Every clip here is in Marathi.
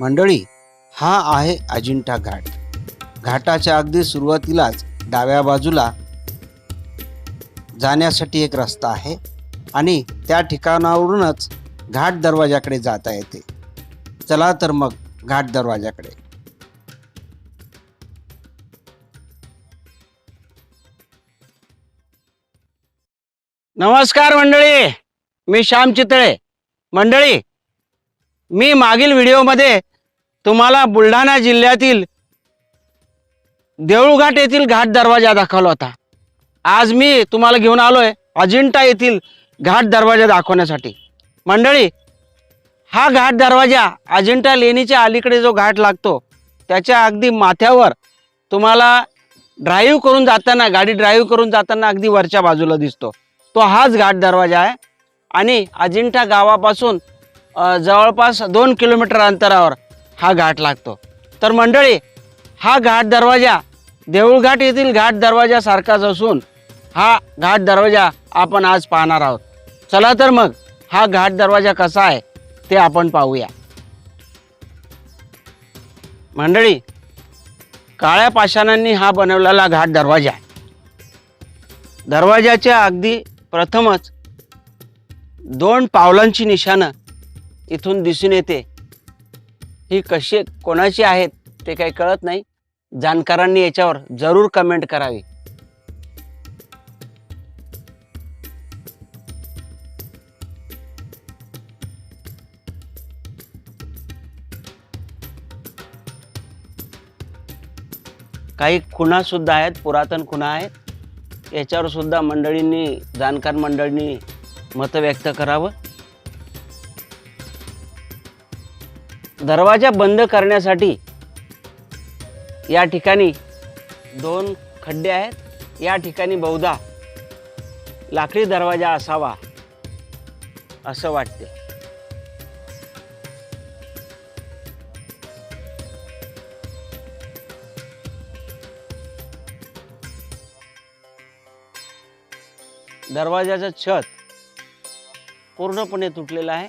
मंडळी हा आहे अजिंठा घाट. घाटाच्या अगदी सुरुवातीलाच डाव्या बाजूला जाण्यासाठी एक रस्ता आहे आणि त्या ठिकाणावरूनच घाट दरवाजाकडे जाता येते. चला तर मग घाट दरवाजाकडे. नमस्कार मंडळी मी श्याम चितळे. मंडळी मी मागील व्हिडिओमध्ये तुम्हाला बुलढाणा जिल्ह्यातील देऊळघाट येथील घाट दरवाजा दाखवला होता. आज मी तुम्हाला घेऊन आलो आहे अजिंठा येथील घाट दरवाजा दाखवण्यासाठी. मंडळी हा घाट दरवाजा अजिंठा लेणीच्या अलीकडे जो घाट लागतो त्याच्या अगदी माथ्यावर तुम्हाला ड्राईव्ह करून जाताना गाडी ड्राईव्ह करून जाताना अगदी वरच्या बाजूला दिसतो. तो हाच घाट दरवाजा आहे आणि अजिंठा गावापासून अ, जवळपास दोन किलोमीटर अंतरावर हा घाट लागतो. तर मंडळी हा घाट दरवाजा देऊळघाट येथील घाट दरवाजासारखाच असून हा घाट दरवाजा आपण आज पाहणार आहोत. चला तर मग हा घाट दरवाजा कसा आहे ते आपण पाहूया. मंडळी काळ्या पाषाणांनी हा बनवलेला घाट दरवाजा आहे. दरवाजाच्या अगदी प्रथमच दोन पावलांची निशाणं इथून दिसून येते. ही कशी कोणाची आहेत ते काही कळत नाही. जाणकारांनी याच्यावर जरूर कमेंट करावी. काही खुणा सुद्धा आहेत पुरातन खुणा आहेत. याच्यावर सुद्धा मंडळींनी जाणकार मंडळींनी मतं व्यक्त करावं. दरवाजा बंद करण्यासाठी या ठिकाणी दोन खड्डे आहेत. या ठिकाणी बहुधा लाकडी दरवाजा असावा असं वाटते. दरवाजाचं छत पूर्णपणे तुटलेलं आहे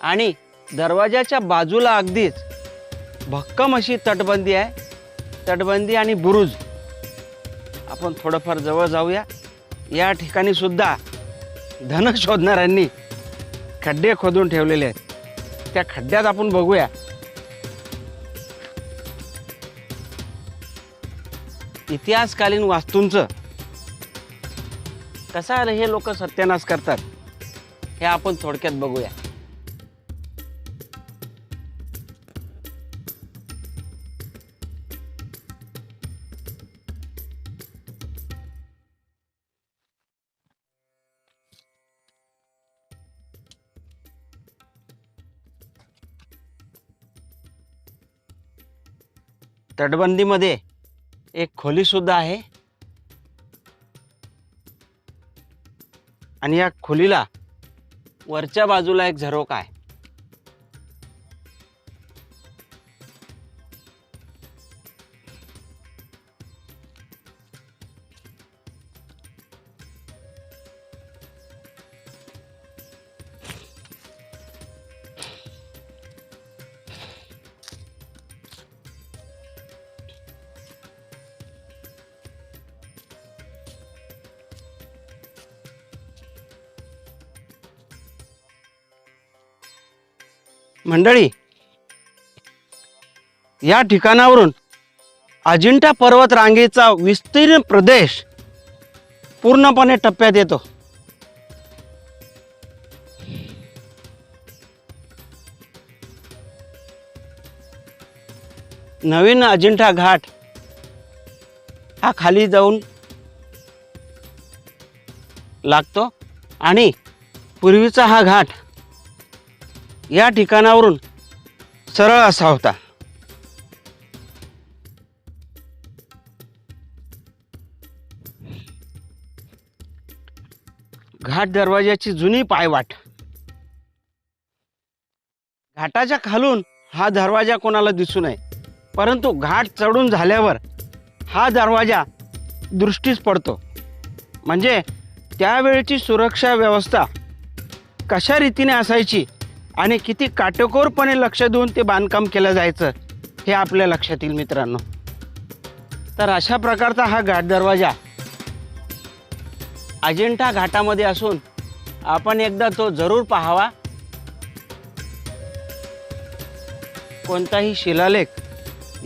आणि दरवाजाच्या बाजूला अगदीच भक्कम अशी तटबंदी आहे. तटबंदी आणि बुरुज. आपण थोडंफार जवळ जाऊया. या ठिकाणी सुद्धा धन शोधणाऱ्यांनी खड्डे खोदून ठेवलेले आहेत. त्या खड्ड्यात आपण बघूया. इतिहासकालीन वास्तूंचं कसा हे लोक सत्यानाश करतात हे आपण थोडक्यात बघूया. तटबंदीमध्ये एक खोली सुद्धा आहे. आणि या खोलीला वरच्या बाजूला एक झरोका आहे. मंडळी या ठिकाणावरून अजिंठा पर्वत रांगेचा विस्तीर्ण प्रदेश पूर्णपणे टप्प्यात येतो. नवीन अजिंठा घाट हा खाली जाऊन लागतो आणि पूर्वीचा हा घाट या ठिकाणावरून सरळ असा होता. घाट दरवाजाची जुनी पायवाट. घाटाच्या खालून हा दरवाजा कोणाला दिसू नये परंतु घाट चढून झाल्यावर हा दरवाजा दृष्टीस पडतो. म्हणजे त्यावेळची सुरक्षा व्यवस्था कशा रीतीने असायची आणि किती काटेकोरपणे लक्ष देऊन ते बांधकाम केलं जायचं हे आपल्या लक्षात येईल मित्रांनो. तर अशा प्रकारचा हा घाट दरवाजा अजिंठा घाटामध्ये असून आपण एकदा तो जरूर पाहावा. कोणताही शिलालेख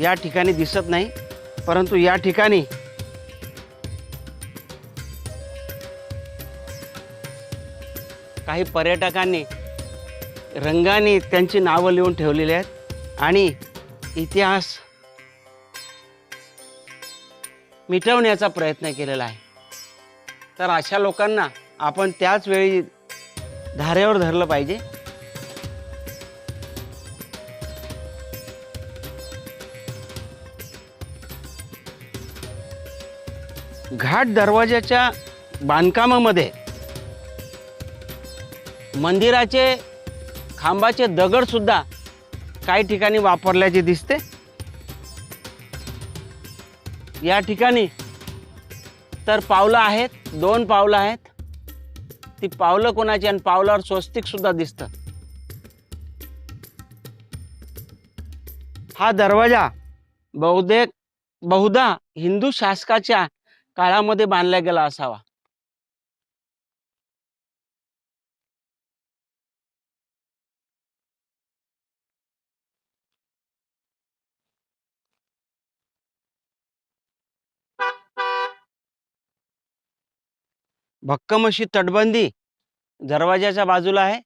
या ठिकाणी दिसत नाही परंतु या ठिकाणी काही पर्यटकांनी रंगाने त्यांची नावं लिहून ठेवलेली आहेत. आणि इतिहास मिटवण्याचा प्रयत्न केलेला आहे. तर अशा लोकांना आपण त्याच वेळी धारेवर धरलं पाहिजे. घाट दरवाजाच्या बांधकामामध्ये मंदिराचे खांबाचे दगड सुद्धा काही ठिकाणी वापरल्याचे दिसते. या ठिकाणी तर पावलं आहेत दोन पावलं आहेत. ती पावलं कोणाची आणि पावलावर स्वस्तिक सुद्धा दिसतं. हा दरवाजा बहुतेक बहुधा हिंदू शासकाच्या काळामध्ये बांधला गेला असावा. भक्कम अशी तटबंदी दरवाजाच्या बाजूला आहे.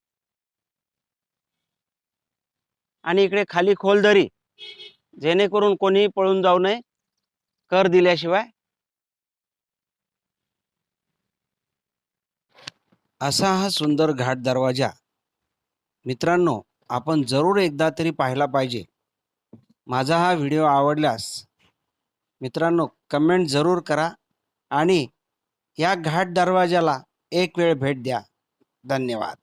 आणि इकडे खाली खोल दरी जेणेकरून कोणीही पळून जाऊ नये कर दिल्याशिवाय. असा हा सुंदर घाट दरवाजा. मित्रांनो आपण जरूर एकदा तरी पाहिला पाहिजे. माझा हा व्हिडिओ आवडल्यास मित्रांनो कमेंट जरूर करा आणि या घाट दरवाजाला एक वेळ भेट द्या. धन्यवाद.